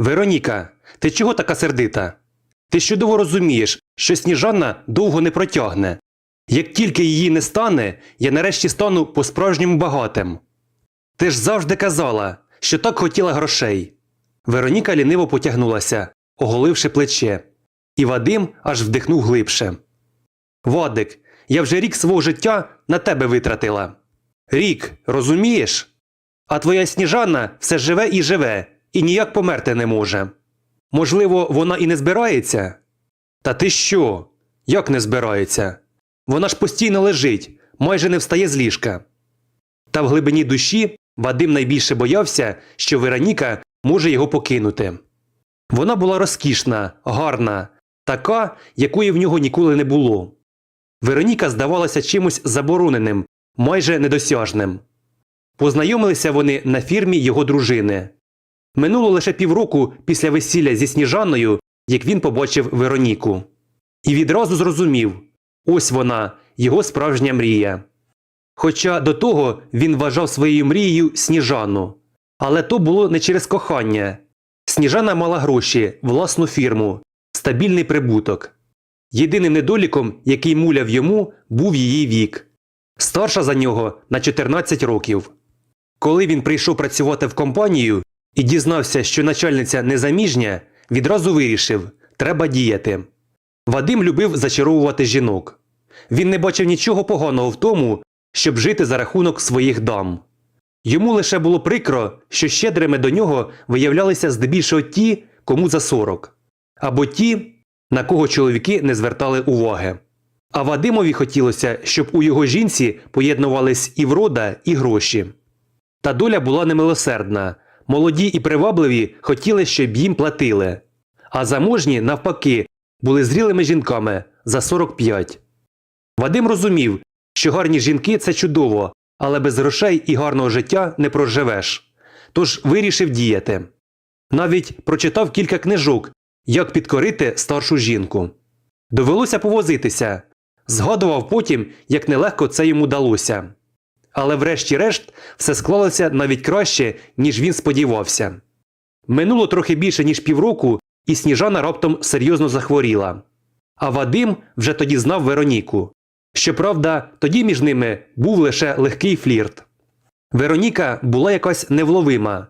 Вероніка, ти чого така сердита? Ти чудово розумієш, що Сніжана довго не протягне. Як тільки її не стане, я нарешті стану по-справжньому багатим. Ти ж завжди казала, що так хотіла грошей. Вероніка ліниво потягнулася, оголивши плече, і Вадим аж вдихнув глибше. Вадик, я вже рік свого життя на тебе витратила. Рік, розумієш? А твоя сніжана все живе і живе, і ніяк померти не може. Можливо, вона і не збирається? Та ти що? Як не збирається? Вона ж постійно лежить, майже не встає з ліжка. Та в глибині душі Вадим найбільше боявся, що Вероніка може його покинути. Вона була розкішна, гарна, така, якої в нього ніколи не було. Вероніка здавалася чимось забороненим, майже недосяжним. Познайомилися вони на фірмі його дружини. Минуло лише півроку після весілля зі Сніжаною, як він побачив Вероніку. І відразу зрозумів ось вона, його справжня мрія. Хоча до того він вважав своєю мрією Сніжану. Але то було не через кохання. Сніжана мала гроші, власну фірму, стабільний прибуток. Єдиним недоліком, який муляв йому, був її вік. Старша за нього на 14 років. Коли він прийшов працювати в компанію і дізнався, що начальниця незаміжня, відразу вирішив треба діяти. Вадим любив зачаровувати жінок. Він не бачив нічого поганого в тому, щоб жити за рахунок своїх дам. Йому лише було прикро, що щедрими до нього виявлялися здебільшого ті, кому за 40, або ті, на кого чоловіки не звертали уваги. А Вадимові хотілося, щоб у його жінці поєднувались і врода, і гроші. Та доля була немилосердна. Молоді і привабливі хотіли, щоб їм платили, а заможні, навпаки, були зрілими жінками за 45. Вадим розумів, що гарні жінки це чудово, але без грошей і гарного життя не проживеш. Тож вирішив діяти. Навіть прочитав кілька книжок, як підкорити старшу жінку. Довелося повозитися. Згадував потім, як нелегко це йому далося. Але врешті-решт все склалося навіть краще, ніж він сподівався. Минуло трохи більше, ніж півроку, і Сніжана раптом серйозно захворіла. А Вадим вже тоді знав Вероніку. Щоправда, тоді між ними був лише легкий флірт. Вероніка була якась невловима.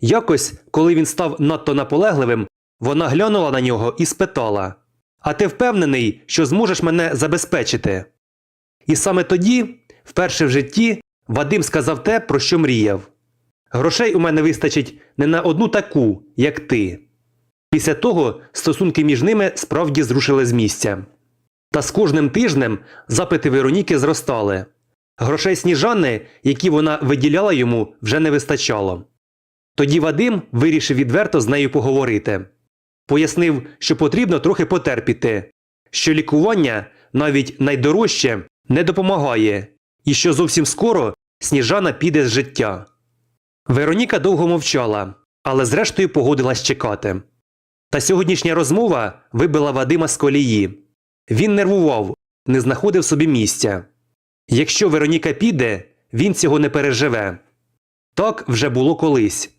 Якось, коли він став надто наполегливим, вона глянула на нього і спитала А ти впевнений, що зможеш мене забезпечити? І саме тоді, вперше в житті, Вадим сказав те, про що мріяв. Грошей у мене вистачить не на одну таку, як ти. Після того стосунки між ними справді зрушили з місця. Та з кожним тижнем запити Вероніки зростали. Грошей сніжани, які вона виділяла йому, вже не вистачало. Тоді Вадим вирішив відверто з нею поговорити. Пояснив, що потрібно трохи потерпіти, що лікування, навіть найдорожче, не допомагає, і що зовсім скоро сніжана піде з життя. Вероніка довго мовчала, але зрештою погодилась чекати. Та сьогоднішня розмова вибила Вадима з колії. Він нервував, не знаходив собі місця. Якщо Вероніка піде, він цього не переживе. Так вже було колись.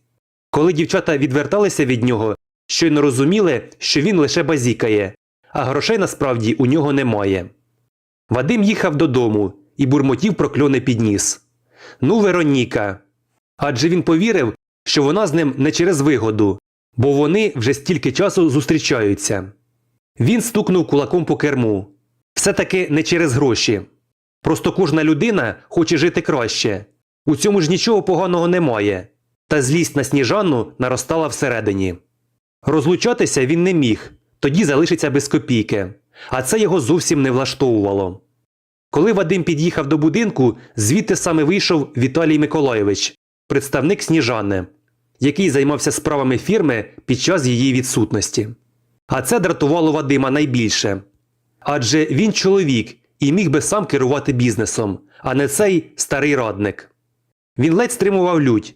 Коли дівчата відверталися від нього, щойно розуміли, що він лише базікає, а грошей насправді у нього немає. Вадим їхав додому і бурмотів прокльони підніс. Ну, Вероніка. Адже він повірив, що вона з ним не через вигоду, бо вони вже стільки часу зустрічаються. Він стукнув кулаком по керму. Все таки не через гроші. Просто кожна людина хоче жити краще. У цьому ж нічого поганого немає. Та злість на сніжанну наростала всередині. Розлучатися він не міг, тоді залишиться без копійки. А це його зовсім не влаштовувало. Коли Вадим під'їхав до будинку, звідти саме вийшов Віталій Миколайович, представник сніжани, який займався справами фірми під час її відсутності. А це дратувало Вадима найбільше. Адже він чоловік і міг би сам керувати бізнесом, а не цей старий радник. Він ледь стримував лють.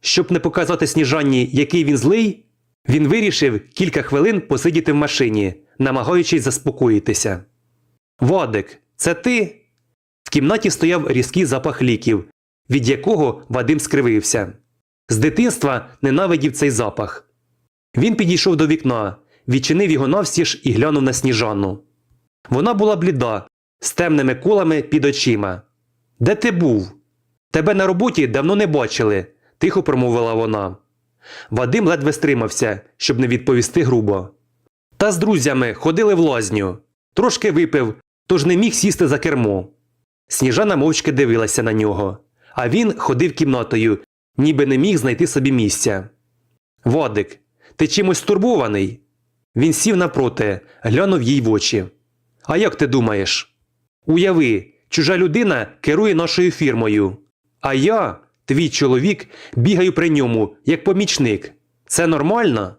Щоб не показати сніжанні, який він злий, він вирішив кілька хвилин посидіти в машині, намагаючись заспокоїтися. Вадик, це ти? В кімнаті стояв різкий запах ліків, від якого Вадим скривився. З дитинства ненавидів цей запах. Він підійшов до вікна, відчинив його навстіж і глянув на сніжану. Вона була бліда, з темними колами під очима. Де ти був? Тебе на роботі давно не бачили, тихо промовила вона. Вадим ледве стримався, щоб не відповісти грубо. Та з друзями ходили в лазню. Трошки випив, тож не міг сісти за кермо. Сніжана мовчки дивилася на нього, а він ходив кімнатою, ніби не міг знайти собі місця. Вадик, ти чимось стурбований? Він сів навпроти, глянув їй в очі. А як ти думаєш? Уяви, чужа людина керує нашою фірмою. А я, твій чоловік, бігаю при ньому, як помічник. Це нормально?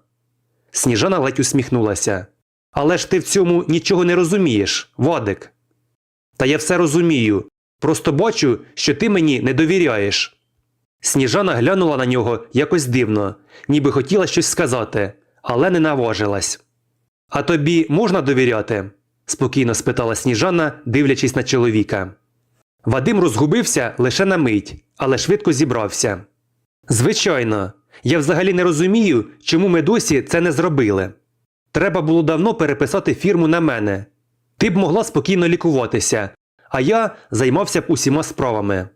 Сніжана ледь усміхнулася. Але ж ти в цьому нічого не розумієш, Вадик. Та я все розумію. Просто бачу, що ти мені не довіряєш. Сніжана глянула на нього якось дивно, ніби хотіла щось сказати, але не наважилась. А тобі можна довіряти? спокійно спитала Сніжана, дивлячись на чоловіка. Вадим розгубився лише на мить, але швидко зібрався. Звичайно, я взагалі не розумію, чому ми досі це не зробили. Треба було давно переписати фірму на мене. Ти б могла спокійно лікуватися, а я займався б усіма справами.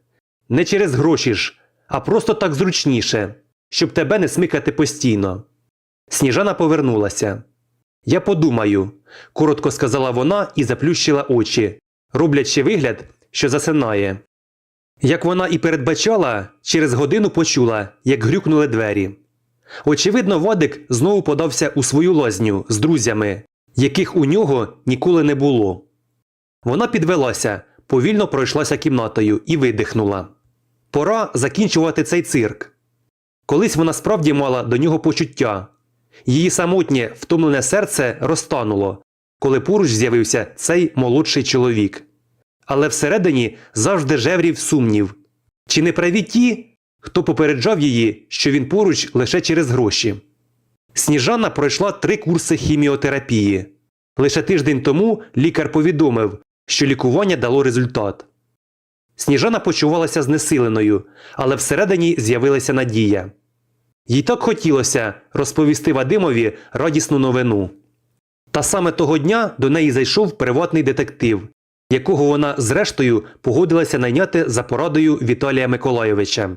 Не через гроші ж, а просто так зручніше, щоб тебе не смикати постійно. Сніжана повернулася. Я подумаю, коротко сказала вона і заплющила очі, роблячи вигляд, що засинає. Як вона і передбачала, через годину почула, як грюкнули двері. Очевидно, Вадик знову подався у свою лазню з друзями, яких у нього ніколи не було. Вона підвелася, повільно пройшлася кімнатою і видихнула. Пора закінчувати цей цирк. Колись вона справді мала до нього почуття. Її самотнє, втомлене серце розтануло, коли поруч з'явився цей молодший чоловік. Але всередині завжди жеврів сумнів. Чи не праві ті, хто попереджав її, що він поруч лише через гроші? Сніжана пройшла три курси хіміотерапії. Лише тиждень тому лікар повідомив, що лікування дало результат. Сніжана почувалася знесиленою, але всередині з'явилася надія. Їй так хотілося розповісти Вадимові радісну новину. Та саме того дня до неї зайшов приватний детектив, якого вона зрештою погодилася найняти за порадою Віталія Миколайовича.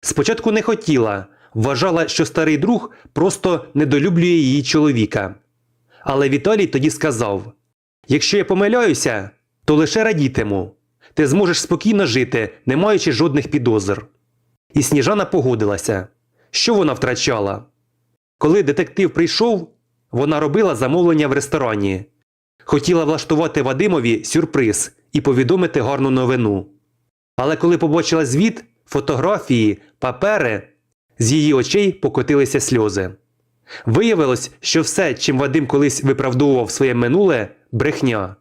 Спочатку не хотіла, вважала, що старий друг просто недолюблює її чоловіка. Але Віталій тоді сказав: Якщо я помиляюся, то лише радітиму. Ти зможеш спокійно жити, не маючи жодних підозр. І Сніжана погодилася. Що вона втрачала? Коли детектив прийшов, вона робила замовлення в ресторані. Хотіла влаштувати Вадимові сюрприз і повідомити гарну новину. Але коли побачила звіт, фотографії, папери, з її очей покотилися сльози. Виявилось, що все, чим Вадим колись виправдовував своє минуле брехня.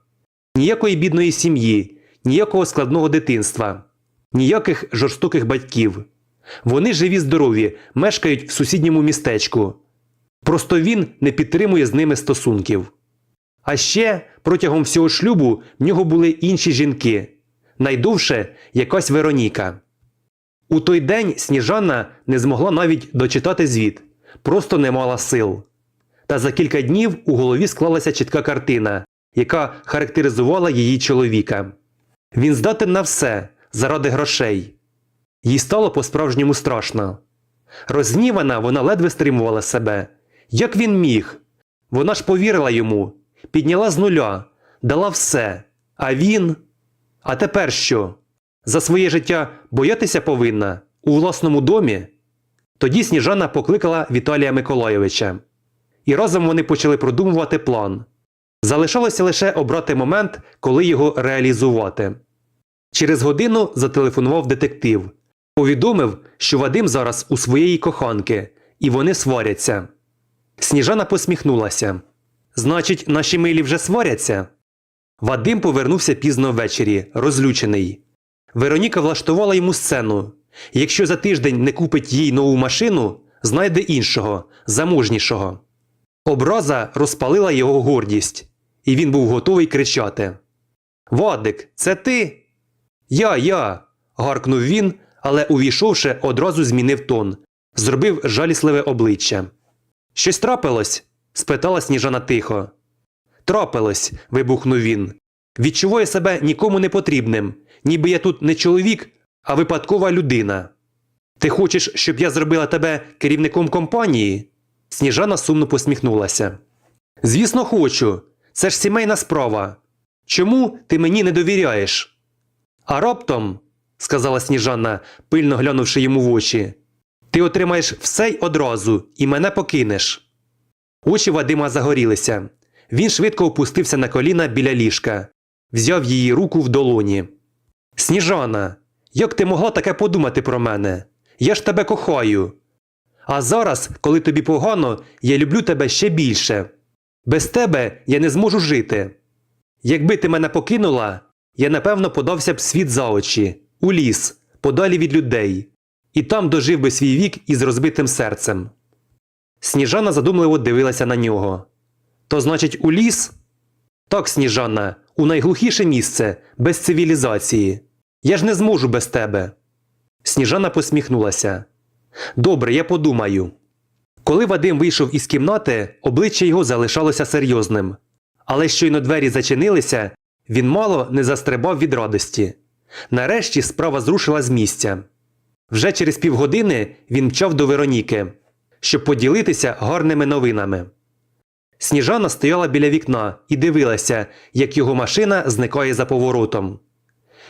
Ніякої бідної сім'ї, ніякого складного дитинства, ніяких жорстоких батьків. Вони живі здорові, мешкають в сусідньому містечку. Просто він не підтримує з ними стосунків. А ще протягом всього шлюбу в нього були інші жінки, найдовше якась Вероніка. У той день Сніжана не змогла навіть дочитати звіт, просто не мала сил. Та за кілька днів у голові склалася чітка картина, яка характеризувала її чоловіка. Він здатен на все заради грошей. Їй стало по-справжньому страшно. Розгнівана вона ледве стримувала себе. Як він міг? Вона ж повірила йому, підняла з нуля, дала все. А він. А тепер що? За своє життя боятися повинна у власному домі? Тоді Сніжана покликала Віталія Миколайовича. І разом вони почали продумувати план. Залишалося лише обрати момент, коли його реалізувати. Через годину зателефонував детектив. Повідомив, що Вадим зараз у своєї коханки, і вони сваряться. Сніжана посміхнулася. Значить, наші милі вже сваряться. Вадим повернувся пізно ввечері, розлючений. Вероніка влаштувала йому сцену. Якщо за тиждень не купить їй нову машину, знайде іншого, заможнішого. Образа розпалила його гордість, і він був готовий кричати: Вадик, це ти? Я, я. гаркнув він, але, увійшовши, одразу змінив тон, зробив жалісливе обличчя. Щось трапилось? спитала Сніжана тихо. Трапилось, вибухнув він. Відчуваю себе нікому не потрібним, ніби я тут не чоловік, а випадкова людина. Ти хочеш, щоб я зробила тебе керівником компанії? Сніжана сумно посміхнулася. Звісно, хочу. Це ж сімейна справа. Чому ти мені не довіряєш? А раптом, сказала Сніжана, пильно глянувши йому в очі, ти отримаєш все й одразу і мене покинеш. Очі Вадима загорілися. Він швидко опустився на коліна біля ліжка, взяв її руку в долоні. Сніжана, як ти могла таке подумати про мене? Я ж тебе кохаю. А зараз, коли тобі погано, я люблю тебе ще більше. Без тебе я не зможу жити. Якби ти мене покинула, я напевно подався б світ за очі, у ліс, подалі від людей, і там дожив би свій вік із розбитим серцем. Сніжана задумливо дивилася на нього. То значить, у ліс? Так, Сніжана, у найглухіше місце, без цивілізації. Я ж не зможу без тебе. Сніжана посміхнулася. Добре, я подумаю. Коли Вадим вийшов із кімнати, обличчя його залишалося серйозним. Але щойно двері зачинилися, він мало не застрибав від радості. Нарешті справа зрушила з місця. Вже через півгодини він мчав до Вероніки, щоб поділитися гарними новинами. Сніжана стояла біля вікна і дивилася, як його машина зникає за поворотом.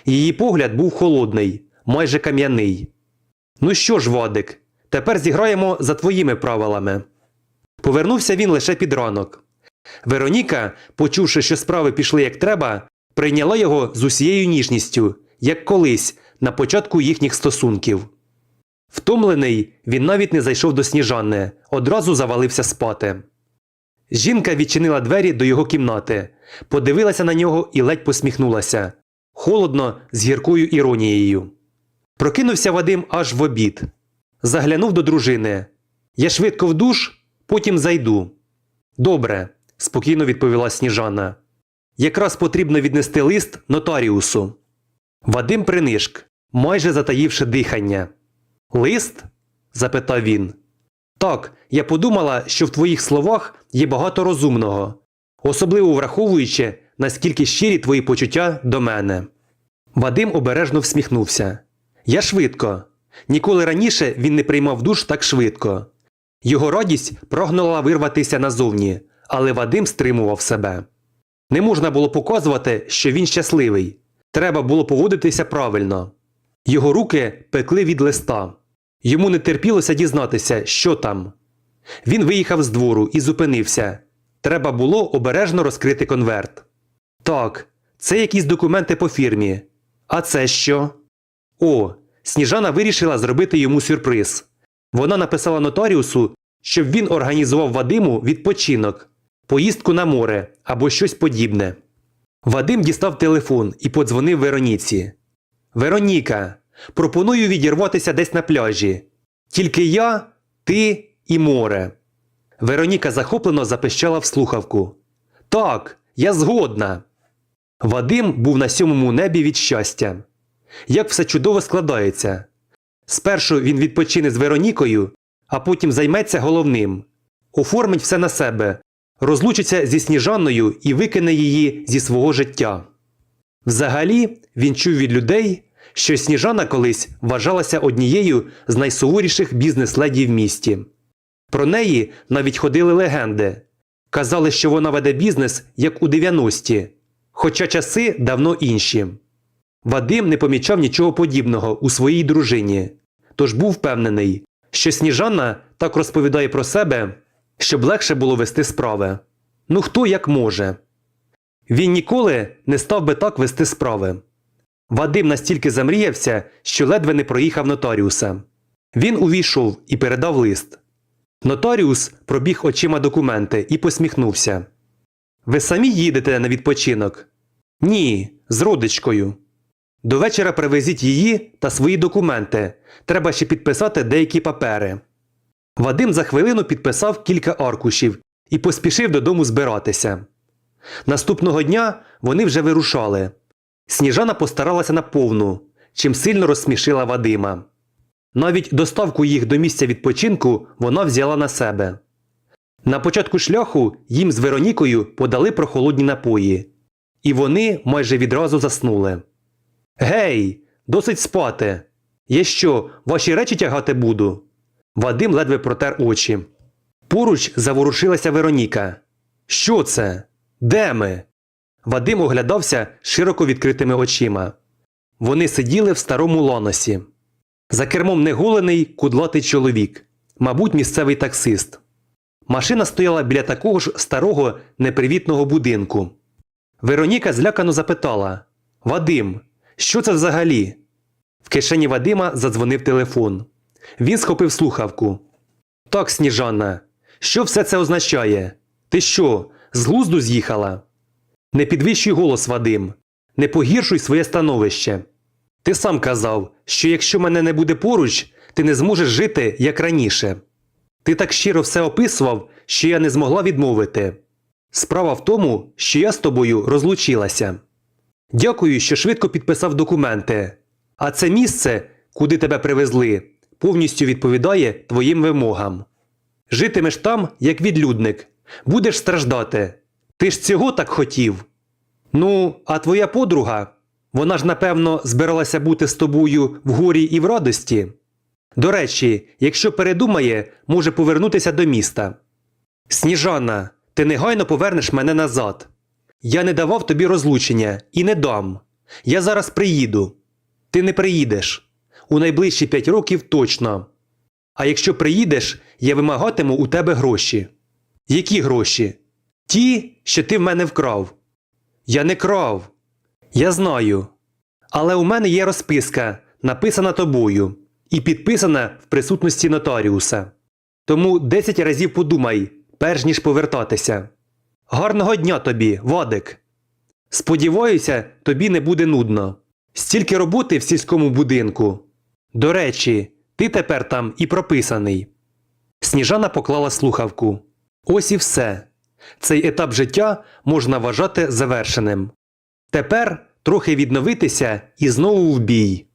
Її погляд був холодний, майже кам'яний. Ну що ж, Вадик, тепер зіграємо за твоїми правилами. Повернувся він лише під ранок. Вероніка, почувши, що справи пішли як треба, прийняла його з усією ніжністю, як колись, на початку їхніх стосунків. Втомлений, він навіть не зайшов до сніжани, одразу завалився спати. Жінка відчинила двері до його кімнати, подивилася на нього і ледь посміхнулася холодно, з гіркою іронією. Прокинувся Вадим аж в обід. Заглянув до дружини. Я швидко в душ, потім зайду. Добре, спокійно відповіла Сніжана. Якраз потрібно віднести лист нотаріусу. Вадим принишк, майже затаївши дихання. Лист? запитав він. Так, я подумала, що в твоїх словах є багато розумного, особливо враховуючи, наскільки щирі твої почуття до мене. Вадим обережно всміхнувся. Я швидко. Ніколи раніше він не приймав душ так швидко. Його радість прагнула вирватися назовні, але Вадим стримував себе. Не можна було показувати, що він щасливий. Треба було поводитися правильно. Його руки пекли від листа. Йому не терпілося дізнатися, що там. Він виїхав з двору і зупинився. Треба було обережно розкрити конверт. Так, це якісь документи по фірмі. А це що? О, Сніжана вирішила зробити йому сюрприз. Вона написала нотаріусу, щоб він організував Вадиму відпочинок, поїздку на море або щось подібне. Вадим дістав телефон і подзвонив Вероніці. Вероніка, пропоную відірватися десь на пляжі. Тільки я, ти і море. Вероніка захоплено запищала в слухавку. Так, я згодна. Вадим був на сьомому небі від щастя. Як все чудово складається. Спершу він відпочине з Веронікою, а потім займеться головним. Оформить все на себе, розлучиться зі Сніжаною і викине її зі свого життя. Взагалі, він чув від людей, що Сніжана колись вважалася однією з найсуворіших бізнес-леді в місті. Про неї навіть ходили легенди. Казали, що вона веде бізнес як у 90-ті, хоча часи давно інші. Вадим не помічав нічого подібного у своїй дружині, тож був впевнений, що Сніжана так розповідає про себе, щоб легше було вести справи. Ну хто як може. Він ніколи не став би так вести справи. Вадим настільки замріявся, що ледве не проїхав нотаріуса. Він увійшов і передав лист. Нотаріус пробіг очима документи і посміхнувся. Ви самі їдете на відпочинок? Ні, з родичкою. До вечора привезіть її та свої документи. Треба ще підписати деякі папери. Вадим за хвилину підписав кілька аркушів і поспішив додому збиратися. Наступного дня вони вже вирушали. Сніжана постаралася наповну, чим сильно розсмішила Вадима. Навіть доставку їх до місця відпочинку вона взяла на себе. На початку шляху їм з Веронікою подали прохолодні напої, і вони майже відразу заснули. Гей, досить спати. Я що, ваші речі тягати буду? Вадим ледве протер очі. Поруч заворушилася Вероніка. Що це? Де ми? Вадим оглядався широко відкритими очима. Вони сиділи в старому ланосі. За кермом неголений кудлатий чоловік, мабуть, місцевий таксист. Машина стояла біля такого ж старого непривітного будинку. Вероніка злякано запитала Вадим, що це взагалі? В кишені Вадима задзвонив телефон. Він схопив слухавку. Так, Сніжана, що все це означає? Ти що, з глузду з'їхала? Не підвищуй голос, Вадим, не погіршуй своє становище. Ти сам казав, що якщо мене не буде поруч, ти не зможеш жити, як раніше. Ти так щиро все описував, що я не змогла відмовити. Справа в тому, що я з тобою розлучилася. Дякую, що швидко підписав документи. А це місце, куди тебе привезли, повністю відповідає твоїм вимогам. Житимеш там, як відлюдник, будеш страждати. Ти ж цього так хотів. Ну, а твоя подруга, вона ж напевно збиралася бути з тобою в горі і в радості. До речі, якщо передумає, може повернутися до міста. Сніжана, ти негайно повернеш мене назад. Я не давав тобі розлучення і не дам. Я зараз приїду. Ти не приїдеш. У найближчі п'ять років точно. А якщо приїдеш, я вимагатиму у тебе гроші. Які гроші? Ті, що ти в мене вкрав. Я не крав. Я знаю. Але у мене є розписка, написана тобою, і підписана в присутності нотаріуса. Тому 10 разів подумай, перш ніж повертатися. Гарного дня тобі, Вадик. Сподіваюся, тобі не буде нудно. Стільки роботи в сільському будинку. До речі, ти тепер там і прописаний. Сніжана поклала слухавку. Ось і все. Цей етап життя можна вважати завершеним. Тепер трохи відновитися і знову в бій.